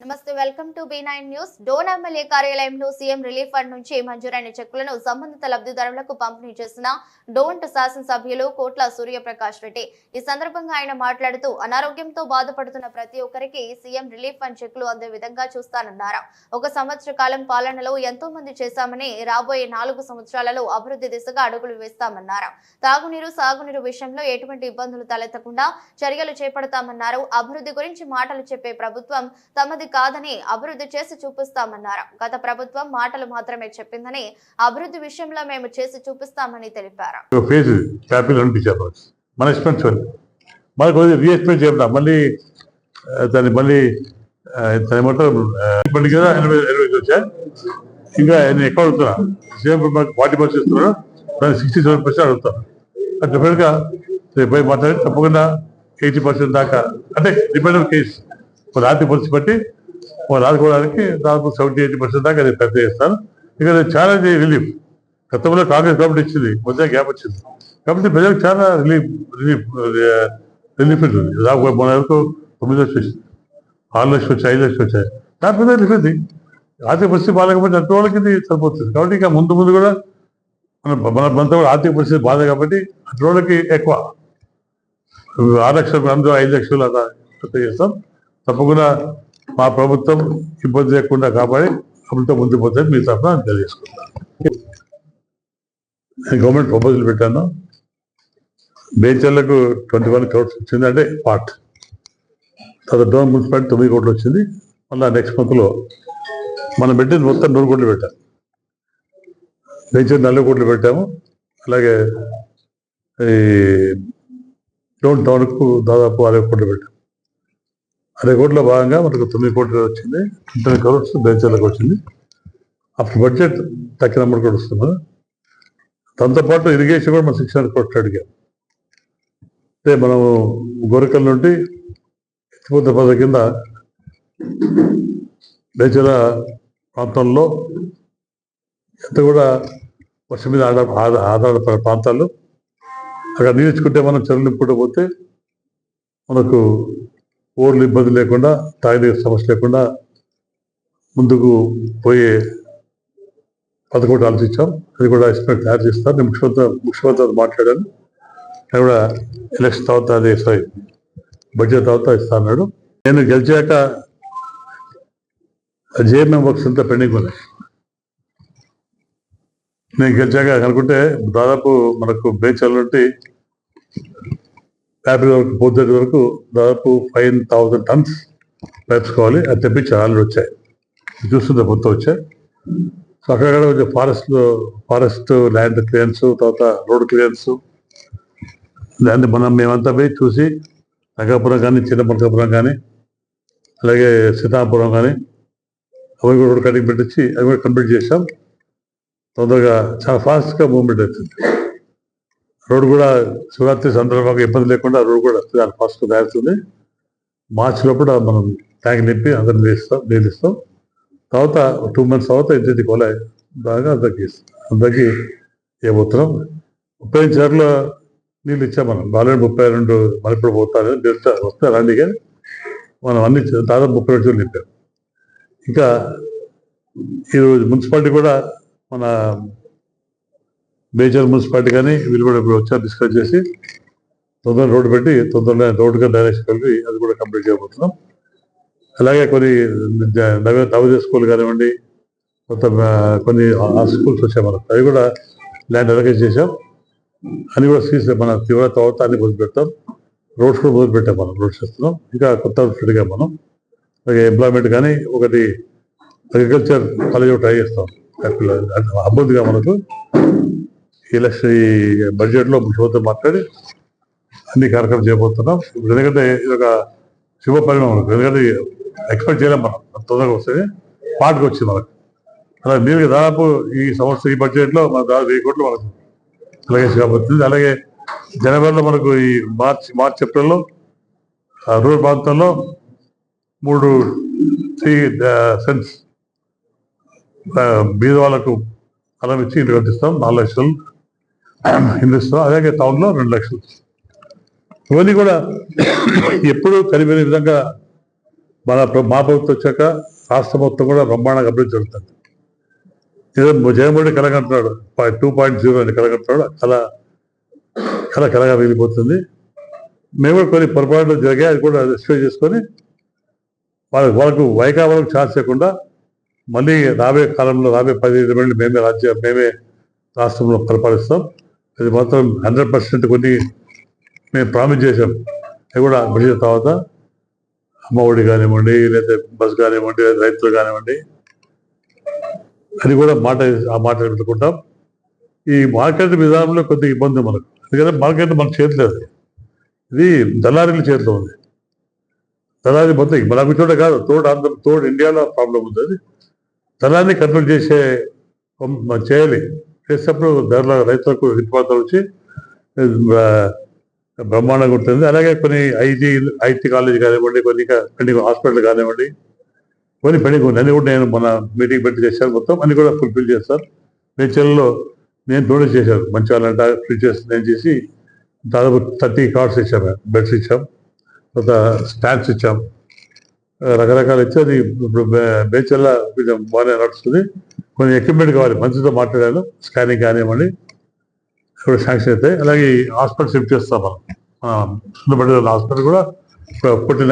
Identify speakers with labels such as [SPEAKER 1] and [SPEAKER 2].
[SPEAKER 1] నమస్తే welcome to B nine news. Dhone MLA కార్యాలయంలో CM relief fund నుంచి మంజూరైన చెక్కులను సంబంధిత లబ్ధిదారులకు పంపిణీ చేసిన డోంట్ శాసనసభ్యులు కోట్ల సూర్యప్రకాష్ రెడ్డి. ఈ సందర్భంగా ఆయన మాట్లాడుతూ అనారోగ్యంతో బాధపడుతున్న ప్రతి ఒక్కరికి సీఎం రిలీఫ్ ఫండ్ చెక్కులు అందే విధంగా చూస్తానన్నారు. ఒక సంవత్సర కాలం పాలనలో ఎంతో మంది చేశామని రాబోయే నాలుగు సంవత్సరాలలో అభివృద్ధి దిశగా అడుగులు వేస్తామన్నారు. తాగునీరు సాగునీరు విషయంలో ఎటువంటి ఇబ్బందులు తలెత్తకుండా చర్యలు చేపడతామన్నారు. అభివృద్ధి గురించి మాటలు చెప్పే ప్రభుత్వం తమది కాదని అభివృద్ధి చేసి చూపిస్తామన్నారు. గత ప్రభుత్వం మాటలు మాత్రమే చెప్పిందని అభివృద్ధి విషయంలో మేము చేసి చూపిస్తామని తెలిపారు.
[SPEAKER 2] మన ఎక్స్పెన్స్ మనకు రీఎక్స్పెన్స్ రీఎక్స్పెక్ట్ చేద్దాం మళ్ళీ దాన్ని మళ్ళీ దాని దాన్ని ఏమంటారు? ఇప్పటికి కదా ఎనభై ఎనభై వచ్చాయి. ఇంకా నేను ఎక్కువ అడుగుతున్నా? సేమ్ మనకు ఫార్టీ పర్సెంట్ ఇస్తున్నాడు. దాన్ని సిక్స్టీ సెవెన్ పర్సెంట్ అడుగుతాను అది డిఫరెంట్గా రేపు మాట్లాడి తప్పకుండా ఎయిటీ పర్సెంట్ దాకా అంటే డిపెండ్ ఆన్ కేసు రాత్రి పరిస్థితి బట్టి వాళ్ళు దాదాపు సెవెంటీ ఎయిటీ పర్సెంట్ దాకా అది పెద్ద చేస్తాను. ఇక చాలా రిలీఫ్ గతంలో కాంగ్రెస్ గవర్నమెంట్ ఇచ్చింది మధ్య గ్యాప్ వచ్చింది. కాబట్టి ప్రజలకు చాలా రిలీఫ్ రిలీఫ్ రిలీఫ్ ఉంటుంది. దాదాపు మన వరకు తొమ్మిది లక్షలు వచ్చింది. ఆరు లక్షలు వచ్చాయి ఐదు లక్షలు వచ్చాయి. దాని మీద రిలీఫ్ ఉంది. ఆర్థిక పరిస్థితి బాగాలేకపోతే అటు వాళ్ళకి ఇది సరిపోతుంది. కాబట్టి ఇక ముందు ముందు కూడా మన మన మనతో కూడా ఆర్థిక పరిస్థితి బాధ కాబట్టి అటు వాళ్ళకి ఎక్కువ. ఆరు లక్షలు అందరూ ఐదు లక్షలు అలా చేస్తాం. తప్పకుండా మా ప్రభుత్వం ఇబ్బంది లేకుండా కాపాడి అమలుతో ముందుకు పోతే మీ తరఫున తెలియజేసుకుంటాను. నేను గవర్నమెంట్ ప్రపోజల్ పెట్టాను. బేచర్లకు ట్వంటీ వన్ క్రోడ్స్ వచ్చింది అంటే పార్ట్. తర్వాత డోన్ మున్సిపాలిటీ తొమ్మిది కోట్లు వచ్చింది. మళ్ళీ నెక్స్ట్ మంత్లో మనం పెట్టింది మొత్తం నూరు కోట్లు పెట్టాం. బేచర్ నలభై కోట్లు పెట్టాము. అలాగే ఈ డోన్ టౌన్కు దాదాపు అరవై కోట్లు పెట్టాం. అరవై కోట్ల భాగంగా మనకు తొమ్మిది కోట్లు వచ్చింది. తొమ్మిది క్రోడ్స్ బెంచర్లకు వచ్చింది. అప్పుడు బడ్జెట్ తక్కిన అమ్మడి కూడా వస్తుంది దాంతో దాంతోపాటు ఇరిగేషన్ కూడా మనం సిక్స్ హండ్రెడ్ కోట్లు అడిగాం. అంటే మనం గోరకల్ నుండి ఎత్తిపోత పద కింద బేచల ప్రాంతంలో ఎంత కూడా వర్షం మీద ఆధార ఆధార- ఆధారపడే ప్రాంతాలు. అక్కడ నీళ్ళు ఇచ్చుకుంటే మనం చెరువులు నింపుకుంటూ పోతే మనకు ఓర్లు ఇబ్బంది లేకుండా తాగిన సమస్య లేకుండా ముందుకు పోయే పదకొండు ఆలోచించాం. అది కూడా ఎస్టిమేట్ తయారు చేస్తాను నేను ముఖ్యమంత్రి ముఖ్యమంత్రి మాట్లాడాను. అది కూడా ఎలక్షన్ తర్వాత అదే సారీ బడ్జెట్ తర్వాత ఇస్తా అన్నాడు. నేను గెలిచాక జేఎంఎం వర్క్స్ అంతా పెండింగ్ ఉన్నాయి. నేను గెలిచాక అనుకుంటే దాదాపు మనకు బేచల్ నుండి వరకు పోతే వరకు దాదాపు ఫైవ్ థౌసండ్ టన్స్ పైప్స్ కావాలి అది తెప్పించి ఆల్రెడీ వచ్చాయి. చూస్తుంది మొత్తం వచ్చాయి. సో అక్కడ కొంచెం ఫారెస్ట్ ఫారెస్ట్ ల్యాండ్ క్లియరెన్స్ తర్వాత రోడ్ క్లియరెన్స్ దాన్ని మనం మేమంతా పోయి చూసి నగాపురం కానీ చిన్నమనకాపురం కానీ అలాగే సీతాపురం కానీ అవి కూడా రోడ్ కటింగ్ పెట్టించి అవి కూడా కంప్లీట్ చేసాం తొందరగా చాలా ఫాస్ట్గా మూవ్మెంట్ అవుతుంది. రోడ్డు కూడా శివరాత్రి సందర్భంగా ఇబ్బంది లేకుండా రోడ్డు కూడా చాలా ఫాస్ట్ తయారుతుంది. మార్చి లోపల మనం ట్యాంక్ నింపి అందరిని వేస్తాం నీళ్ళు ఇస్తాం తర్వాత టూ మంత్స్ తర్వాత ఇంటి కొలాయి బాగా అందరికి అందరికి ఏమవుతున్నాం ముప్పై చీరల నీళ్ళు ఇచ్చాం మనం. బాగా ముప్పై రెండు మరిప్పుడు పోతారు తెలుసా వస్తే రండి కానీ మనం అన్ని దాదాపు ముప్పై రెండు చీరలు నింపాం. ఇంకా ఈరోజు మున్సిపాలిటీ కూడా మన మేజర్ మున్సిపాలిటీ కానీ వీళ్ళు కూడా ఇప్పుడు వచ్చారు డిస్కస్ చేసి తొందరగా రోడ్డు పెట్టి తొందరగా రోడ్డుగా డైరెక్షన్ కలిపి అది కూడా కంప్లీట్ చేయబోతున్నాం. అలాగే కొన్ని జ- నవ నవోదయ స్కూల్ కానివ్వండి కొత్త కొన్ని స్కూల్స్ వచ్చాయి మనకు. అవి కూడా ల్యాండ్ అలకేట్ చేసాం అని కూడా సీస్ మన తీవ్ర తర్వాత అన్ని మొదలు పెడతాం రోడ్స్ కూడా మొదలు పెట్టాం మనం రోడ్స్ చేస్తున్నాం. ఇంకా కొత్త ఫిట్గా మనం అలాగే ఎంప్లాయ్మెంట్ కానీ ఒకటి అగ్రికల్చర్ కాలేజ్ ట్రై చేస్తాం. అభివృద్ధిగా మనకు. ఈ లక్ష ఈ బడ్జెట్లో ముఖ్యమంత్రి మాట్లాడి అన్ని కార్యక్రమం చేయబోతున్నాం. ఎందుకంటే ఇది ఒక శుభ పరిణామం ఎందుకంటే ఎక్స్పెక్ట్ చేయలేం మనం. తొందరగా వస్తుంది పాటకు వచ్చింది మనకు. అలా మీరు దాదాపు ఈ సంవత్సరం ఈ బడ్జెట్లో మన దాదాపు వెయ్యి కోట్లు మనకు అలాగే కాబోతుంది అలాగే జనవరిలో మనకు ఈ మార్చ్ మార్చ్ ఏప్రిల్లో ఆ రూరల్ ప్రాంతంలో మూడు త్రీ సెన్స్ బీద వాళ్ళకు అలం ఇచ్చి ఇంటికి అందిస్తాం. నాలుగు లక్షలు. ఇందిస్తాం అలాగే టౌన్లో రెండు లక్షలు. ఇవన్నీ కూడా ఎప్పుడూ కలిపిన విధంగా మన మా ప్రభుత్వం వచ్చాక రాష్ట్రం మొత్తం కూడా బ్రహ్మాండంగా అభివృద్ధి జరుగుతుంది. ఏదో జయమూడి కలగంటున్నాడు. టూ పాయింట్ జీరో అని కలగంటున్నాడు. కళ కళ కలగా వెళ్ళిపోతుంది మేము కూడా కొన్ని పొరపాట్లు జరిగాయి అది కూడా రెస్పే చేసుకొని వాళ్ళకి వాళ్ళకు వైకావాలకు ఛాన్స్ లేకుండా మళ్ళీ రాబోయే కాలంలో రాబోయే పదిహేను ఇరవై మేమే రాజ్య మేమే రాష్ట్రంలో పరిపాలిస్తాం. అది మొత్తం హండ్రెడ్ పర్సెంట్ కొన్ని మేము ప్రామిస్ చేసాం అది కూడా విడిచిన తర్వాత అమ్మఒడి కానివ్వండి లేదా బస్ కానివ్వండి రైతులు కానివ్వండి అది కూడా మాట ఆ మాట పెట్టుకుంటాం ఈ మార్కెట్ విధానంలో కొద్దిగా ఇబ్బంది మనకు. ఎందుకంటే మార్కెట్ మన చేతిలో అది ఇది దళారీల చేతిలో ఉంది. దళారీ మొత్తం మన చోట కాదు తోడు ఆంధ్ర తోడు ఇండియాలో ప్రాబ్లం ఉంది. అది దళాన్ని కంట్రోల్ చేసే చేయాలి. చేసినప్పుడు ధరల రైతులకు గిట్టుబాటు వచ్చి బ్రహ్మాండంగా ఉంటుంది. అలాగే కొన్ని ఐటీ ఐటీ కాలేజ్ కానివ్వండి కొన్ని ఇంకా పెండింగ్ హాస్పిటల్ కానివ్వండి కొన్ని పెండింగ్ ఉంది అన్ని కూడా నేను మన మీటింగ్ పెట్టి చేశాను మొత్తం. అన్ని కూడా ఫుల్ఫిల్ చేస్తాను నేచర్లో నేను డొనేట్ చేశాను. మంచి వాళ్ళంట ఫ్రిడ్జెస్ నేను చేసి దాదాపు థర్టీ కార్డ్స్ ఇచ్చాం. బెడ్స్ ఇచ్చాం. తర్వాత స్టాంప్స్ ఇచ్చాం. రకరకాలు ఇచ్చి అది ఇప్పుడు బేచల్లా కొంచెం బాగానే నడుస్తుంది. కొన్ని ఎక్విప్మెంట్ కావాలి. మంచితో మాట్లాడాను. స్కానింగ్ కానివ్వండి. ఇప్పుడు శాంక్షన్ అవుతాయి అలాగే హాస్పిటల్ షిఫ్ట్ చేస్తాం మనం. హాస్పిటల్ కూడా పుట్టిన